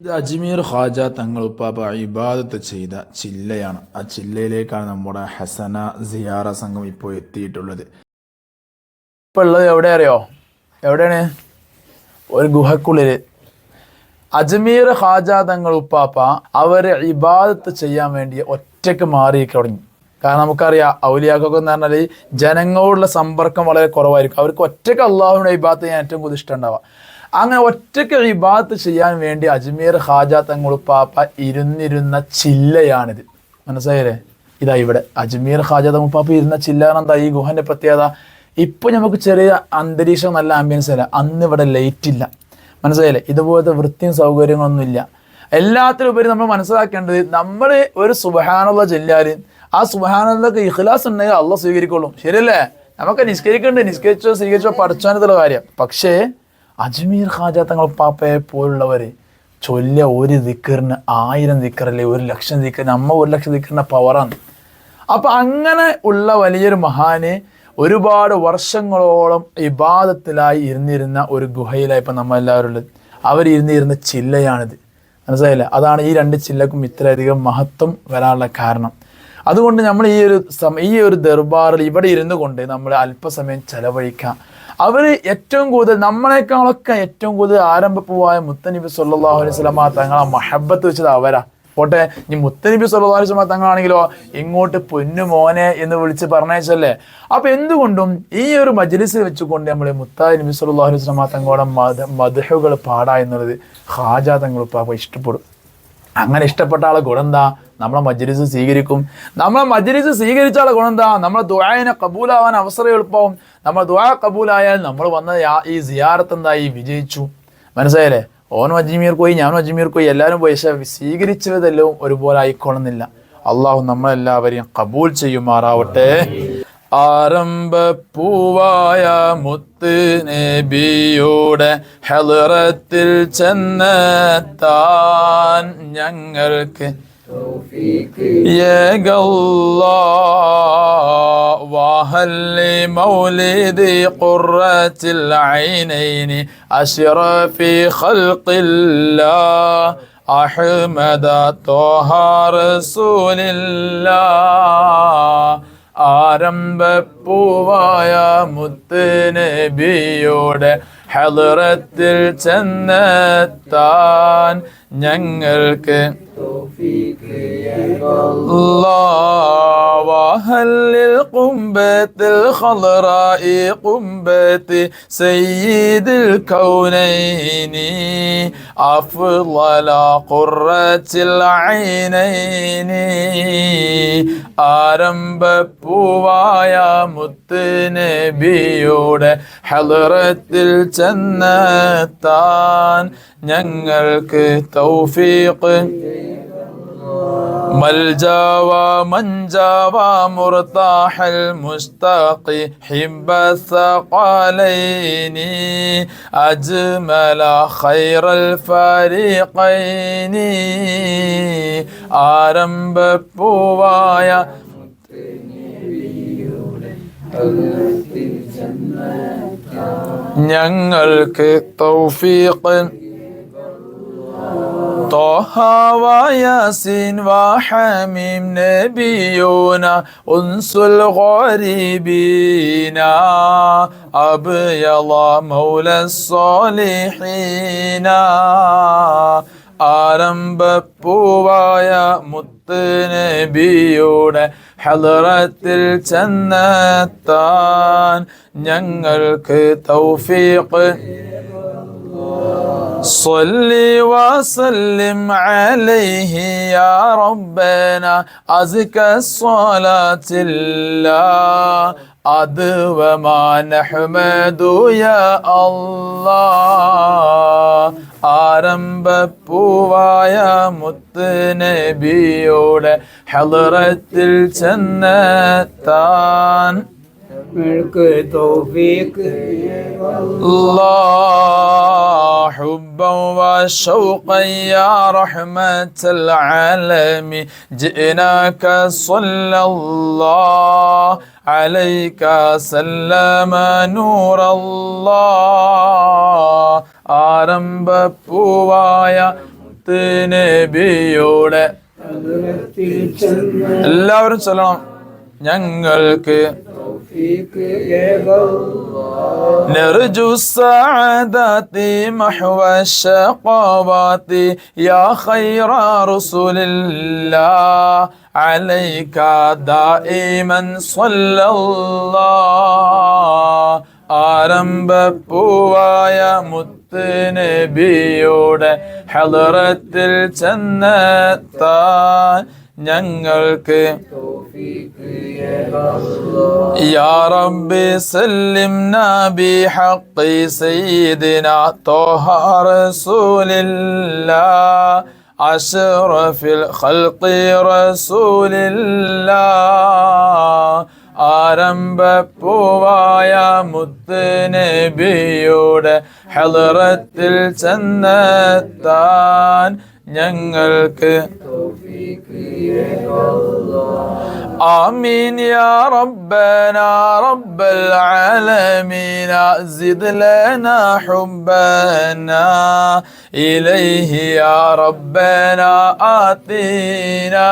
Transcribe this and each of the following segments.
ഇത് അജ്മീർ ഖാജ തങ്ങൾ ഉപ്പാപ്പ ഇബാദത്ത് ചെയ്ത ചില്ലയാണ്. ആ ചില്ലയിലേക്കാണ് നമ്മുടെ ഹസന സിയാറ സംഘം ഇപ്പോൾ എത്തിയിട്ടുള്ളത്. ഇപ്പോൾ ഉള്ളത് എവിടെ അറിയോ? എവിടെയാണ്? ഒരു ഗുഹക്കുള്ളിൽ അജ്മീർ ഖാജ തങ്ങൾ ഉപ്പാപ്പ അവരെ ഇബാദത്ത് ചെയ്യാൻ വേണ്ടി ഒറ്റയ്ക്ക് മാറി തുടങ്ങി. കാരണം നമുക്കറിയാം ഔലിയാക്കൊക്കെ എന്ന് പറഞ്ഞാൽ ജനങ്ങളോടുള്ള സമ്പർക്കം വളരെ കുറവായിരിക്കും. അവർക്ക് ഒറ്റയ്ക്ക് അള്ളാഹുവിനെ ഇബാദത്ത് ചെയ്യാൻ ഏറ്റവും കൂടുതൽ ഇഷ്ടം അങ്ങനെ ഒറ്റയ്ക്ക് ഇബാദത്ത് ചെയ്യാൻ വേണ്ടി അജ്മീർ ഹാജ തങ്ങൾ പാപ്പ ഇരുന്നിരുന്ന ചില്ലയാണിത്. മനസ്സിലായില്ലേ? ഇതാ ഇവിടെ. അജ്മീർ ഹാജ തങ്ങൾ പാപ്പ ഇരുന്ന ചില്ലാണ് എന്താ? ഈ ഗുഹന്റെ പ്രത്യേകത. ഇപ്പൊ നമുക്ക് ചെറിയ അന്തരീക്ഷം നല്ല ആംബിയൻസ് അല്ല. അന്ന് ഇവിടെ ലൈറ്റ് ഇല്ല. മനസ്സിലായില്ലേ? ഇതുപോലത്തെ വൃത്തിയും സൗകര്യങ്ങളൊന്നും ഇല്ല. എല്ലാത്തിലും ഉപരി നമ്മൾ മനസ്സിലാക്കേണ്ടത് നമ്മൾ ഒരു സുബഹാനുള്ള ചെല്ലാൽ ആ സുബഹാനുള്ളക്ക് ഇഖ്ലാസ് ഉണ്ടെങ്കിൽ അള്ള സ്വീകരിക്കുള്ളൂ. ശരിയല്ലേ? നമുക്ക് നിസ്കരിക്കണ്ട്. നിസ്കരിച്ചോ സ്വീകരിച്ചോ പഠിച്ചാനത്തുള്ള കാര്യം. പക്ഷേ അജ്മീർ ഖാജ തങ്ങൾ പാപ്പയെ പോലുള്ളവർ ചൊല്ലിയ ഒരു ദിക്കറിന് ആയിരം ദിക്കറല്ലേ ഒരു ലക്ഷം ദിക്കറിന് നമ്മ ഒരു ലക്ഷം ദിക്കറിന്റെ പവറാണ് അപ്പം അങ്ങനെ ഉള്ള വലിയൊരു മഹാന് ഒരുപാട് വർഷങ്ങളോളം ഇബാദത്തിലായി ഇരുന്നിരുന്ന ഒരു ഗുഹയിലായി ഇപ്പം നമ്മൾ എല്ലാവരും ഉള്ളത്. അവർ ഇരുന്നിരുന്ന ചില്ലയാണിത്. മനസ്സിലായില്ല? അതാണ് ഈ രണ്ട് ചില്ലക്കും ഇത്രയധികം മഹത്വം വരാനുള്ള കാരണം. അതുകൊണ്ട് നമ്മൾ ഈ ഒരു സമ ഈ ഒരു ദർബാറിൽ ഇവിടെ ഇരുന്നു കൊണ്ട് നമ്മൾ അല്പസമയം ചെലവഴിക്കാം. അവർ ഏറ്റവും കൂടുതൽ നമ്മളെക്കാളൊക്കെ ഏറ്റവും കൂടുതൽ ആരംഭ പോവായ മുത്തനബി സല്ലാഹു അലൈഹി വസല്ലമ തങ്ങളെ മഹബത്ത് വെച്ചത് അവരാ. പോട്ടെ ഇനി മുത്തനബി സല്ലാ അലൈഹി വസല്ലമ തങ്ങളാണെങ്കിലോ ഇങ്ങോട്ട് പൊന്നു മോനെ എന്ന് വിളിച്ച് പറഞ്ഞയച്ചല്ലേ? അപ്പൊ എന്തുകൊണ്ടും ഈ ഒരു മജ്ലിസിൽ വെച്ചുകൊണ്ട് നമ്മൾ മുത്തായി നബി സല്ലല്ലാഹു അലൈഹി വസല്ലമ തങ്ങളുടെ മത മധുഹുകൾ പാടാ എന്നുള്ളത് ഹാജ തങ്ങൾ ഇഷ്ടപ്പെടും. അങ്ങനെ ഇഷ്ടപ്പെട്ട ആളെ ഗുണം എന്താ? നമ്മളെ മജ്ലിസ് സ്വീകരിക്കും. നമ്മളെ മജ്ലിസ് സ്വീകരിച്ചാലുള്ള ഗുണം എന്താ? നമ്മളെ ദുആനെ കബൂലാവാൻ അവസരം എളുപ്പവും നമ്മൾ ദുആ കബൂലായാൽ നമ്മൾ വന്ന ഈ സിയാറത്ത് എന്തായി? വിജയിച്ചു. മനസ്സിലായല്ലേ? ഓനും അജ്മീർ പോയി ഞാനും അജ്മീർ പോയി എല്ലാവരും പോയി. പക്ഷെ സ്വീകരിച്ചതെല്ലാം ഒരുപോലെ ആയിക്കോളുന്നില്ല. അള്ളാഹു നമ്മളെല്ലാവരെയും കബൂൽ ചെയ്യുമാറാവട്ടെ. ആരംഭപ്പൂവായ മുത്ത് നബിയുടെ ഹെലറത്തിൽ ചെന്നെത്താൻ ഞങ്ങൾക്ക് يا الله وهل لمولد قرة العينين أشرف خلق الله أحمد طه رسول الله ആരംഭപ്പൂവായ മുത്ത് നബിയുടെ ഹലറത്തിൽ എത്താൻ ഞങ്ങൾക്ക് വാഹല്ലിൽ കുംബത്തിൽ ഖലറായി കുംബത്ത് സയ്യിദിൽ കൗനൈനി അഫ്ളല ഖുറച്ചിൽ ഐനൈനി ആരംഭപ്പൂവായ മുത്ത് നബിയുടെ ഹലറത്തിൽ ചെന്നെത്താൻ ഞങ്ങൾക്ക് തൗഫീഖ്. മൽജാവ മഞ്ചാവ മുർത്താഹൽ മുസ്താഖി. ഹിബസഖലൈനി അജ്മല ഖൈറൽ ഫരീഖൈനി. ആരംഭ പൂവായ ഞങ്ങൾക്ക് തൗഫീഖ്. طه وياسين وحميم نبينا أنس الغريبين أبيض مولى الصالحين ആരംഭപ്പൂവായ മുത്ത് നബിയുടെ ഹലറത്തിൽ ചെന്നെത്താൻ ഞങ്ങൾക്ക് തൗഫീഖ് صل وسلم عليه يا ربنا أزكى الصلاة الله أدوى ما نحمد يا الله ആരംഭപ്പൂവായ മുത്ത് നബിയുടെ ഹലറത്തിൽ ചെന്നെത്താൻ നമ്മൾക്ക് തൗഫീഖ് الله حبا وشوقا يا رحمة العالمين جئناك صلى الله عليك سلم نور الله ആരംഭപ്പൂവായ മുത്ത് നബിയുടെ അതിരത്തിൽ ചെന്ന് എല്ലാവരും ചൊല്ലണം ഞങ്ങൾക്ക് തൗഫീഖ് ഏകല്ലാ نرجو السعادة محو الشقوات يا خير رسول الله عليك دائما صلى الله ആരംഭപ്പൂവായ മുത്ത് നബിയുടെ ഹലറത്തിൽ ചെന്നെത്താൻ ഞങ്ങൾക്ക് യാ റബ്ബി സല്ലിംന ബിഹഖി സയ്യിദിന ത്വഹ റസൂലില്ലാഹ് അഷ്റഫിൽ ഖൽഖി റസൂലില്ലാഹ് أشرف الخلق رسول الله ആരംഭപ്പൂവായ മുത്ത് നബിയുടെ ഹലറത്തിൽ ചെന്നെത്താൻ ഞങ്ങൾക്ക് തൗഫീഖ് ഏകല്ലാ آمين يا ربنا رب العالمين زد لنا حبنا إليه يا ربنا آتينا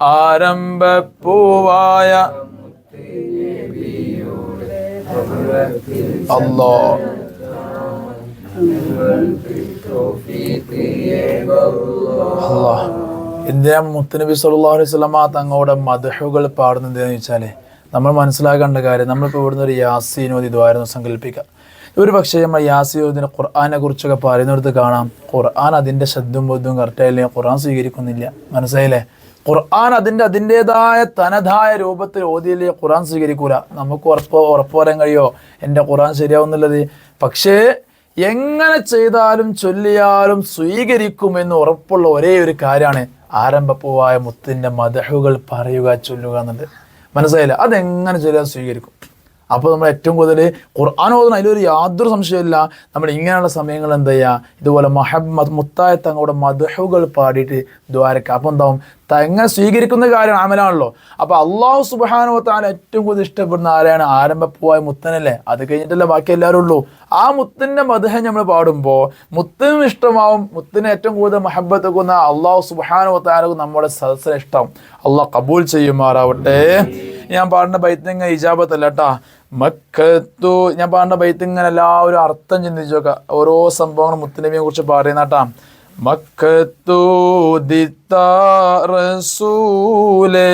ആരംഭപ്പൂവായ അല്ലോ ഇദ്ദേഹം മുത്തനബി സല്ലല്ലാഹു അലൈഹി വസല്ലമ തങ്ങളുടെ മദഹുകൾ പാടുന്നത് എന്താണെന്ന് വെച്ചാൽ നമ്മൾ മനസ്സിലാക്കേണ്ട കാര്യം നമ്മളിപ്പോൾ ഇവിടുന്ന് ഒരു യാസീനോദി ദ്വാരം സങ്കല്പിക്കുക ഒരു പക്ഷേ നമ്മൾ യാസീനോദിനെ ഖുർആാനെ കുറിച്ചൊക്കെ പറയുന്നിടത്ത് കാണാം. ഖുർആൻ അതിന്റെ ശബ്ദം ബോധവും കറക്റ്റായില്ലേ ഖുർആൻ സ്വീകരിക്കുന്നില്ല. മനസ്സിലായില്ലേ? ഖുർആൻ അതിന്റെ അതിന്റെതായ തനതായ രൂപത്തിൽ ഓതിയില്ലേ ഖുർആൻ സ്വീകരിക്കൂല. നമുക്ക് ഉറപ്പ് ഉറപ്പ് വരാൻ കഴിയോ? എന്റെ ഖുർആൻ ശരിയാവുന്നുള്ളത്. പക്ഷേ എങ്ങനെ ചെയ്താലും ചൊല്ലിയാലും സ്വീകരിക്കുമെന്ന് ഉറപ്പുള്ള ഒരേ ഒരു കാര്യമാണ് ആരംഭപ്പൂവായ മുത്തിന്റെ മതഹുകൾ പറയുക ചൊല്ലുക എന്നുള്ളത്. മനസ്സിലായില്ല? അതെങ്ങനെ ചൊല്ലിയാലും സ്വീകരിക്കും. അപ്പോൾ നമ്മൾ ഏറ്റവും കൂടുതൽ ഖുർആൻ ഓതുന്ന അതിലൊരു യാതൊരു സംശയമില്ല നമ്മൾ ഇങ്ങനെയുള്ള സമയങ്ങൾ എന്താ ചെയ്യുക? ഇതുപോലെ മഹബ് മുത്തായ തങ്ങളുടെ മധുഹുകൾ പാടിയിട്ട് ദ്വാരക്ക. അപ്പോൾ എന്താവും? തങ്ങ സ്വീകരിക്കുന്ന കാര്യം അമലാണല്ലോ അപ്പോൾ അള്ളാഹു സുബാനുവത്താൻ ഏറ്റവും കൂടുതൽ ഇഷ്ടപ്പെടുന്ന ആരെയാണ് ആരംഭപ്പൂവായ മുത്തനല്ലേ? അത് കഴിഞ്ഞിട്ടല്ലേ ബാക്കി എല്ലാവരും ഉള്ളൂ. ആ മുത്തിന്റെ മധുഹം നമ്മൾ പാടുമ്പോൾ മുത്തിനും ഇഷ്ടമാവും മുത്തിന് ഏറ്റവും കൂടുതൽ മഹബത്ത് അള്ളാഹു സുബാനുവത്താനും നമ്മുടെ സദസ്സിന് ഇഷ്ടം. അള്ളാഹ് കബൂൽ ചെയ്യുമാറാവട്ടെ. ഞാൻ പാടുന്ന ബൈത്തിങ്ങ ഇജാബത്തല്ല കേട്ടാ മക്കത്തു ഞാൻ പാടുന്ന ബൈത്തിങ്ങനെ എല്ലാവരും അർത്ഥം ചിന്തിച്ചു നോക്കാം. ഓരോ സംഭവങ്ങളും മുത്തനബിയെ കുറിച്ച് പറയുന്ന കേട്ടാ മക്കത്തു റസൂലേ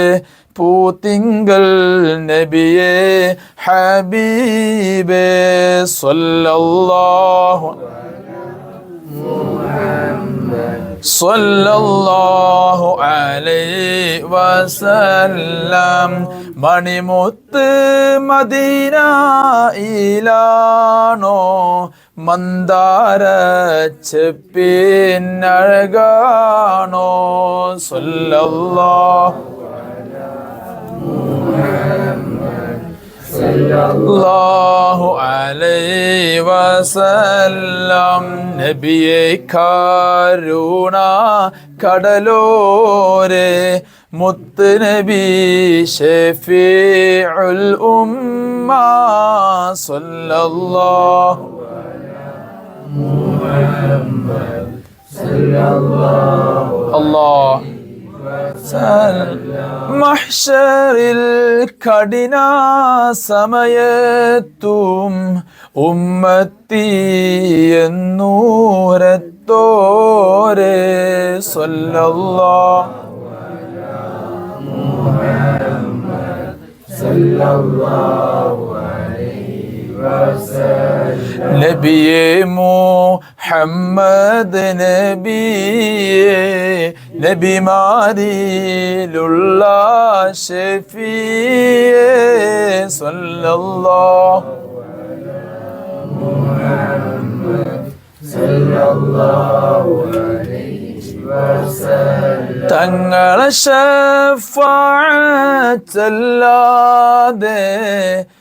പൂത്തിങ്കൽ നബിയെ ഹബീബേ സ്വല്ലല്ലാഹു സല്ലല്ലാഹു അലൈഹി വസല്ലം. മണിമുത്ത് മദീനയിലാണോ മന്ദാര ചെപ്പിനഴകാണോ സല്ലല്ലാഹു. അല്ലാഹു അലൈഹി നബിയെ കാരുണ കടലോരെ. മുത്ത് നബി ഷഫീഉൽ ഉമ്മ. സല്ലല്ലാഹു അല്ലാഹ് മഹ്ഷറിൽ കഠിന സമയത്തും ഉമ്മത്തി എന്നൂരത്തോരെ സ്വല്ലല്ലാഹു നബിയെ മുഹമ്മദ് നബിയെ നബിമാരിലുള്ള ഷഫിയെ സല്ലല്ലാഹു وسلم തങ്ങളെ ഷഫാഴത്തല്ലാതെ ഞങ്ങളിലില്ല തണിയേ സ്വല്ലല്ലാഹു صلى الله عليه وسلم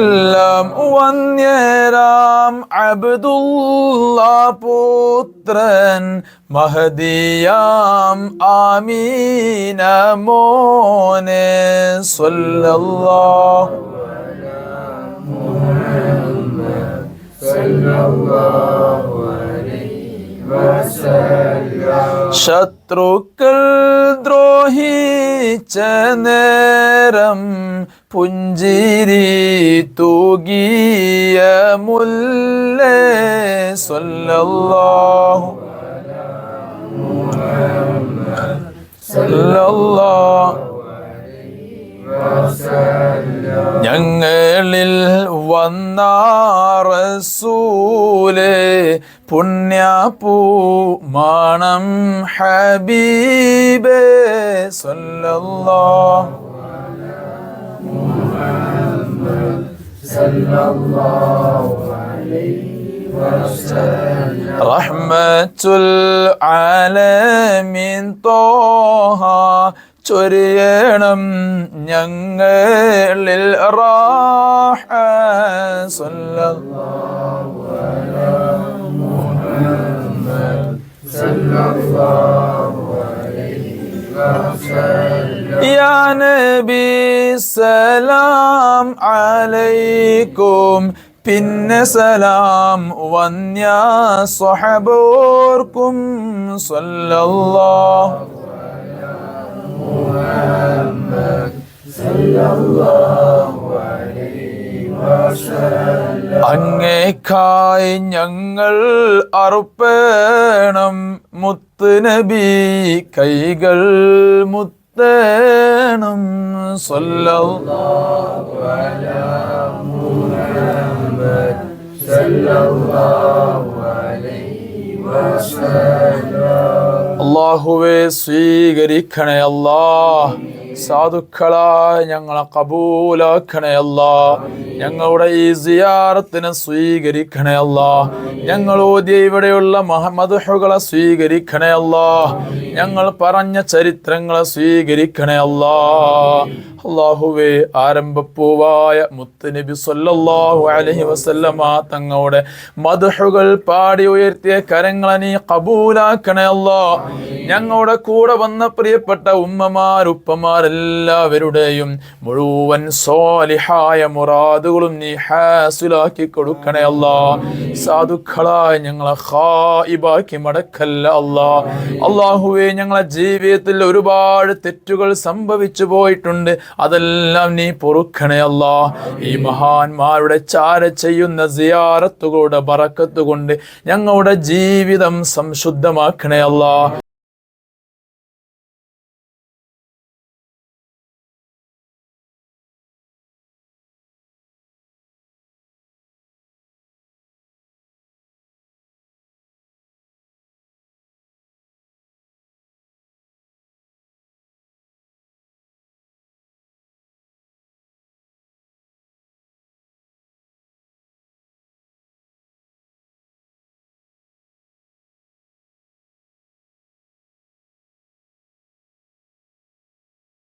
എല്ലാം വന്യരാം അബ്ദുള്ള പുത്രൻ മഹദിയാം ആമീന മോനെ സ്വല്ലല്ലാഹു ശത്രുക്കൾ ദ്രോഹിച്ച നേരം പുഞ്ചിരി തൂകിയ മുല്ലേ സ്വല്ലല്ലാഹു ഹബീബേ സല്ലല്ലാഹു صلى الله عليه وسلم റഹ്മത്തുൽ ആലമീൻ തോഹ ചൊരിയണം ഞങ്ങളിൽ റാഹ സല്ലല്ലാഹു صلى الله وسلم യാ നബി സലാം അലൈക്കും പിന്നെ സലാം വന്യ സ്വഹബോർക്കും സല്ലല്ലാഹു صلى الله عليه وسلم അങ്ങേക്കായി ഞങ്ങൾ അർപ്പണം മുത്ത് നബി കൈകൾ മുത്തേണം തേണം എത്തണം അള്ളാഹുവെ സ്വീകരിക്കണേ അല്ലാ. സാധുക്കളായ ഞങ്ങളെ കബൂലാക്കണേ അല്ലാ. ഞങ്ങളുടെ ഈ സിയാറത്തിനെ സ്വീകരിക്കണേ അല്ലാ ഞങ്ങൾ ഓദ്യ ഇവിടെയുള്ള മഹമ്മദുഹുകളെ സ്വീകരിക്കണേ അല്ലാ ഞങ്ങൾ പറഞ്ഞ ചരിത്രങ്ങളെ സ്വീകരിക്കണേ അല്ലാ അള്ളാഹുവേ ആരംഭപ്പൂവായ മുത്തുനബി സല്ലാഹു അലഹി വസല്ലമ തങ്ങളുടെ മധുഹുകൾ പാടി ഉയർത്തിയ കരങ്ങളെ നീ കബൂലാക്കണേ ഞങ്ങളുടെ കൂടെ വന്ന പ്രിയപ്പെട്ട ഉമ്മമാർ ഉപ്പമാരെല്ലാവരുടെയും മുഴുവൻ സ്വാലിഹായ മുറാദുകളും നീ ഹാസിലാക്കി കൊടുക്കണേ അല്ലാ. സാധുക്കളായ ഞങ്ങളെ ഹായിബാക്കി മടക്കല്ല അല്ലാ. അള്ളാഹുവെ ഞങ്ങളെ ജീവിതത്തിൽ ഒരുപാട് തെറ്റുകൾ സംഭവിച്ചു പോയിട്ടുണ്ട്. അതെല്ലാം നീ പൊറുക്കണേ അല്ലാ. ഈ മഹാന്മാരുടെ ചാര ചെയ്യുന്ന സിയാറത്തുകളുടെ പറക്കത്തുകൊണ്ട് ഞങ്ങളുടെ ജീവിതം സംശുദ്ധമാക്കണേ അല്ലാ.